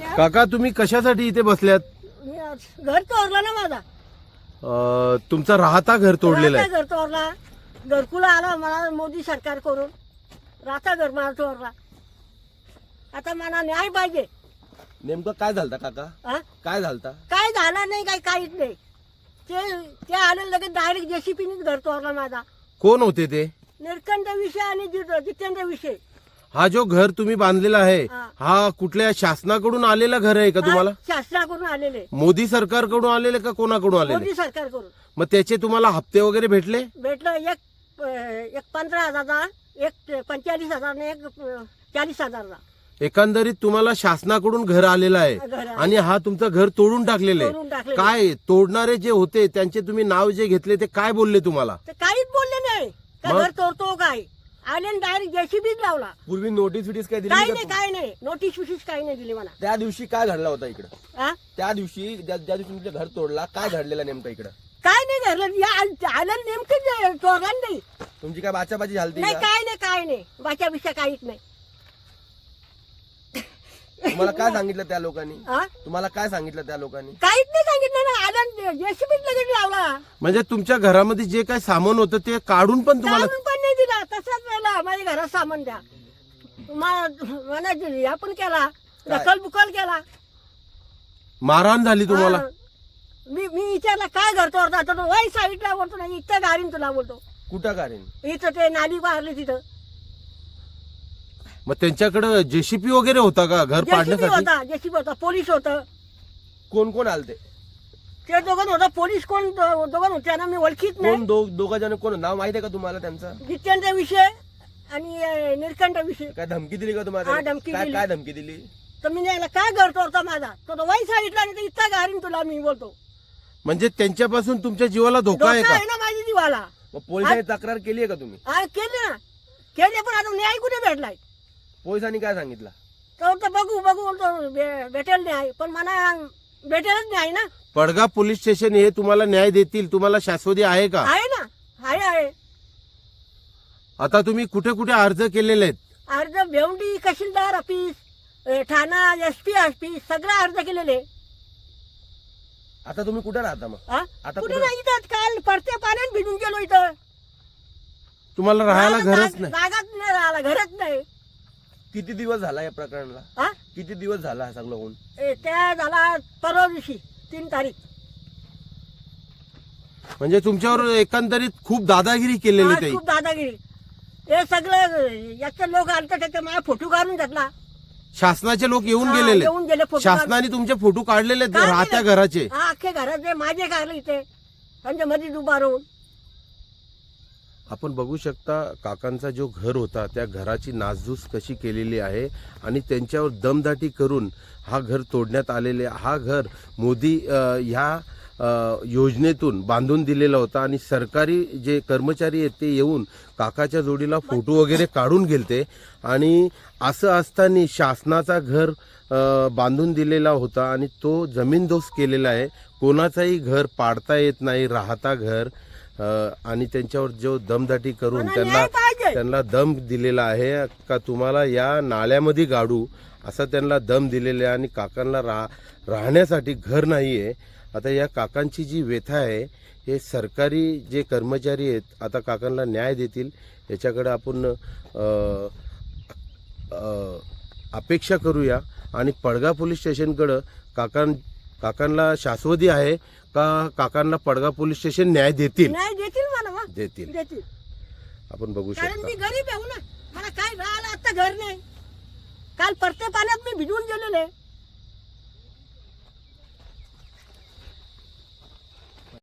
काका तुम्ही कशासाठी इथे बसल्यात? मी आज- घर तोरला ना माझा. अं, तुमचा राहता घर तोडलेलं आहे. घर तोरला घरकुला आला मला मोदी सरकार करून. राहता घर मला तोरला आता मला न्याय पाहिजे. नेमकं काय झालं काका? हा काय झालं काय झालं नाही काही काहीच नाही. ते ते आले लगेच डायरेक्ट जेसीपीनेच घर तोरला माझा. कोण होते ते? निरकंठ विषय आणि जि- जितेंद्र विषय. हा जो घर तुम्ही बांधलेला आहे हा. हा कुठल्या शासनाकडून आलेला घर आहे का तुम्हाला? हा, शासनाकडून आलेले. मोदी सरकारकडून आलेले का कोणाकडून आलेले? मोदी सरकारकडून. मग त्याचे तुम्हाला हप्ते वगैरे भेटले? भेटलं एक अं, एक पंधरा हजारचा एक पंचेचाळीस हजार आणि एक अं, चाळीस हजारचा एकंदरीत तुम्हाला शासनाकडून घर आलेलं आहे घर. आणि हा तुमचं घर तोडून टाकलेलं आहे. काय तोडणारे जे होते त्यांचे तुम्ही नाव जे घेतले ते काय बोलले तुम्हाला? ते काहीच बोलले नाही. का मग? घर तोडतो काय? आले डायरेक्ट जेसीबीच लावला. पूर्वी नोटीस विटीस काय दिली काही नाही? काय नाही. नोटीस विटीस काही नाही दिली मला. त्या दिवशी काय घडला होता इकडं? हा? त्या दिवशी ज्या ज्या दिवशी तुमचं घर तोडला काय घडलेलं नेमकं इकडं? काय नाही घरलं या आ- आलं नेमकं चोरला नाही. तुमची काय बाचाबाची झालती नाही का? काय नाही काय नाही. बाच्या बिच्या काहीच नाही. तुम्हाला काय सांगितलं त्या लोकांनी? हा? तुम्हाला काय सांगितलं त्या लोकांनी? काहीच नाही सांगितलं ना. आलं जेसीबीच लगेच लावला. म्हणजे तुमच्या घरामध्ये जे काय सामान होतं ते काढून पण तुम्हाला काढून तसाच राहिला माझ्या घरात सामान द्या. म्हणायचं आपण केला. दखल बुकल केला. मारहाण झाली तुम्हाला? हा. मी मी विचारला काय घर तोडता तर वाई साईडला बोलतो ना इथं गाडीन तुला बोलतो कुठं कारण इथं ते नाली मारली तिथं. मग त्यांच्याकडे जेसीपी वगैरे होता का घर जेसीबी पाडण्यासाठी? होता जेसीबी होता पोलीस होतं. कोण कोण आलते? ते दोघं होतं पोलीस कोण दो- दोघं होते त्यांना मी ओळखीत कोण नाही. दो दोघा जण कोण? नाव माहिती आहे का तुम्हाला त्यांचं? जितेंद्र विषय आणि अं, निरकंठ विषय. काय धमकी दिली का तुम्हाला? हा? धमकी काय दिली. काय धमकी दिली? तर मी यायला काय घर तोडता माझा? तो वाई साईडला नाही तर इथं गाडीन तुला मी बोलतो. म्हणजे त्यांच्यापासून तुमच्या जीवाला धोका धोका आहे का? आहे ना माझी जीवाला. मग पोलिसांनी तक्रार केली आहे का तुम्ही? हा केले ना. केले पण आता न्याय कुठे भेटलाय? पोलिसांनी काय सांगितलं? तर बघू बघू तो भे- भेटेल न्याय. पण मला भेटेलच न्याय ना. पडगा पोलीस स्टेशन हे तुम्हाला न्याय देतील तुम्हाला शाश्वती आहे का? आहे ना आहे आहे. आता तुम्ही कुठे कुठे अर्ज केलेले आहेत? अर्ज भेवंडी तहसीलदार ऑफिस अ, ठाणा एस पी ऑफिस सगळं अर्ज केलेले. आता तुम्ही कुठे राहता मग? हा? आता कुठे कुठं- नाही इथं काल पडत्या पाण्यात भिजून गेलो इथं. तुम्हाला राहायला घरच नाही? जागाच नाही राहिला घरच नाही. किती दिवस झाला या प्रकरणाला? हा किती दिवस झाला हा सगळं होऊन? ए, त्या झाला परवा दिवशी. तीन तारीख. म्हणजे तुमच्यावर एकंदरीत खूप दादागिरी केलेली आज ताई. खूप दादागिरी. हे सगळं याचे लोक आलते त्याचे माझा फोटो काढून घेतला. शासनाचे लोक येऊन हा, गेलेले. येऊन गेले फोटो काढून. शासनाने तुमचे फोटो काढलेले आहेत काढलेले. राहत्या घराचे. हा अख्खे घराचे माझे काढले इथे. त्यांच्या मध्ये उभा राहून. आपण बघू शकता काकांचा जो घर होता त्या घराची नासधूस कशी केलेली आहे आणि त्यांच्यावर दमदाटी करून हा घर तोडण्यात आलेले हा घर मोदी ह्या योजनेतून बांधून दिलेला होता आणि सरकारी जे कर्मचारी आहेत ते येऊन काकाच्या जोडीला फोटो वगैरे काढून गेलते आणि असं असताना शासनाचा घर बांधून दिलेला होता आणि तो जमीनदोस केलेला आहे. कोणाचाही घर पाडता येत नाही राहता घर. आणि त्यांच्यावर जो दमदाटी करून त्यांना त्यांना दम दिलेला आहे का तुम्हाला या नाल्यामध्ये गाडू असा त्यांना दम दिलेला आहे आणि काकांना राह राहण्यासाठी घर नाही आहे आता या काकांची जी व्यथा आहे हे सरकारी जे कर्मचारी आहेत आता काकांना न्याय देतील याच्याकडे आपण अपेक्षा करूया. आणि पडगा पोलीस स्टेशनकडं काकां काकांना शाश्वती आहे का काकांना पडगा पोलीस स्टेशन न्याय देतील? न्याय देतील मला मग देतील. देतील. आपण बघू कारण शकता. मी गरीब आहे हो ना. मला काय राहिलं आता घर नाही. काल परते पाण्यात मी भिजून गेलेले.